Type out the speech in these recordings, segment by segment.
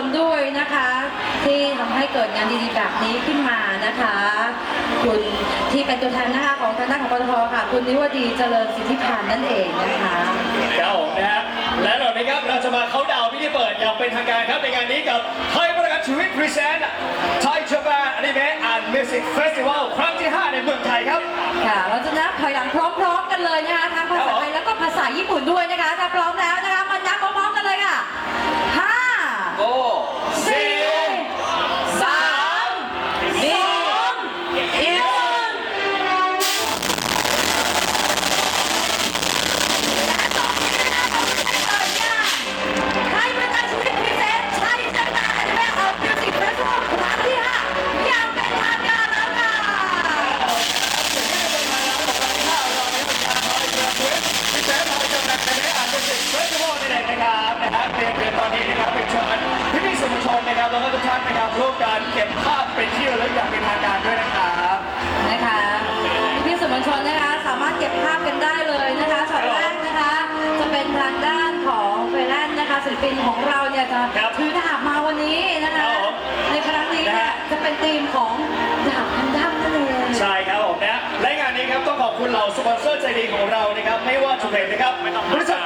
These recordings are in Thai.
นด้วยนะคะ ที่ทำให้เกิดงานดีๆแบบนี้ขึ้นมานะคะ คุณที่เป็นตัวแทนนะคะของทางด้านของปตทค่ะ คุณนิวดีเจริญสิทธิพันธ์นั่นเองนะคะครับผมนะฮะและหน่อยนะครับเราจะมาเขาน์ดาวน์พิธีเปิดอย่างเป็นทางการครับในงานนี้กับไทยประกันชีวิตพรีเซนต์ไทยจ p ปนอนิเมะแอนด์มิวสิกเฟสติวัลครั้งที่ 5 ในเมืองไทยครับค่ะเราจะนับถอยหลังพร้อมๆกันเลยนะคะทั้งภาษาไทยแล้วก็ภาษาญี่ปุ่นด้วยนะคะถ้าพร้อมแล้ว นะครับนะฮะเตรียมเตรียมตอนนี้นะครับเป็นเชิญพี่พี่ๆสื่อมวลชนนะครับแล้วก็ทุกท่านนะครับร่วมกันเก็บภาพเป็นที่ระลึกอย่างเป็นทางการด้วยนะครับนะคะพี่สื่อมวลชนนะคะ สามารถเก็บภาพกันได้เลยนะคะช็อตแรกนะคะ จะเป็นทางด้านของเฟรนนะคะศิลปินของเราเนี่ยจะครับถือดาบมาวันนี้นะครัคะบผมในครั้งนี้นะเนี่ยฮะ จะเป็นธีมของดาบพันด้ามนั่นเอง ใช่ครับผมนะและงานนี้ครับต้องขอบคุณเหล่าสปอนเซอร์ใจดีของเรานะครับไม่ว่าจะเป็นนะครับบริษัทไทยประกัน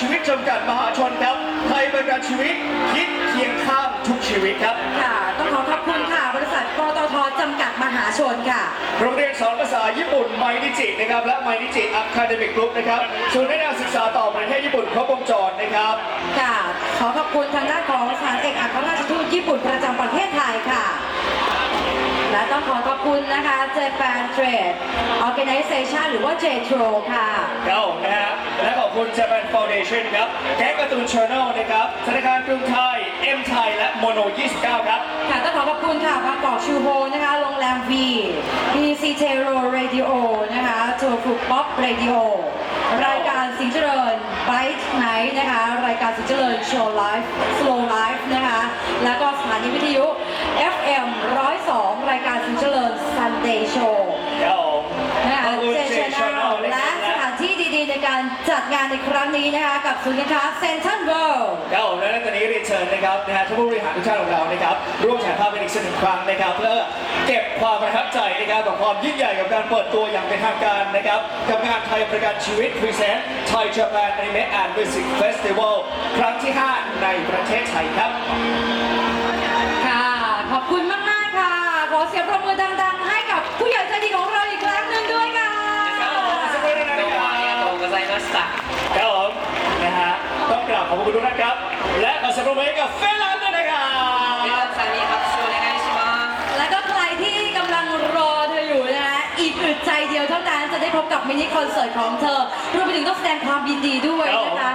ชีวิตจำกัดมหาชนครับไทยประกันชีวิตคิดเคียงข้างทุกชีวิตครับ ค่ะ ต้องขอขอบคุณค่ะ บริษัทปตทจำกัดมหาชนค่ะ โรงเรียนสอนภาษาญี่ปุ่นไมนิจินะครับและไมนิจิอะคาเดมิกกรุ๊ปนะครับศูนย์แนะนำศึกษาต่อประเทศญี่ปุ่นครบวงจรนะครับ ค่ะ ขอขอบคุณทางด้านของสถานเอกอัครราชทูตญี่ปุ่นประจำประเทศไทยค่ะ และต้องขอขอบคุณนะคะ Japan Trade Organization หรือว่า JTRO ค่ะครับผมนะฮะและขอบคุณ Japan Foundation ครับแก๊งการ์ตูนชาแนลนะครับธนาคารกรุงไทยเอ็มไทยและโมโน 29 ครับ ค่ะต้องขอขอบคุณค่ะบางกอกชูโฮนะคะโรงแรม V BC t e r o Radio นะคะโทฟูป๊อป Radio รายการสิงห์เจริญ Bite Night นะคะ รายการสิงห์เจริญ Show Life Slow Life นะคะ แล้วก็สถานีวิทยุ FM Sunday Show ครับผม นะคะขอบคุณเจเจชชแนแนลลและสถานที่ดีๆ ในการจัดงานในครั้งนี้นะคะกับศูนย์การค้าเซ็นทรัลเวิลด์ ครับผมและตอนนี้เรียนเชิญนะครับนะฮะท่านผู้บริหารทุกท่านของเรานะครับร่วมถ่ายภาพเป็นอีกสักหนึ่งครั้งนะครับเพื่อเก็บความประทับใจนะครับกับความยิ่งใหญ่กับการเปิดตัวอย่างเป็นทางการนะครับกับงานไทยประกันชีวิตพรีเซนต์ไทย Japan Anime and Music Festival ครั้งที่ 5 ในประเทศไทยครับ ค่ะ ขอบคุณมาก ๆ ค่ะ ขอเสียงปรบมือดังๆ ございました。 ครับผมนะฮะต้องกราบขอบคุณทุกท่านครับ และขอเสียงปรบมือให้กับเฟลันด้วยนะครับ 皆さんに拍手をお願いします。 และก็ใครที่กำลังรอเธออยู่นะคะ อีกอึดใจเดียวเท่านั้นจะได้พบกับมินิคอนเสิร์ตของเธอ รวมไปถึงต้องแสดงความยินดีด้วยนะคะ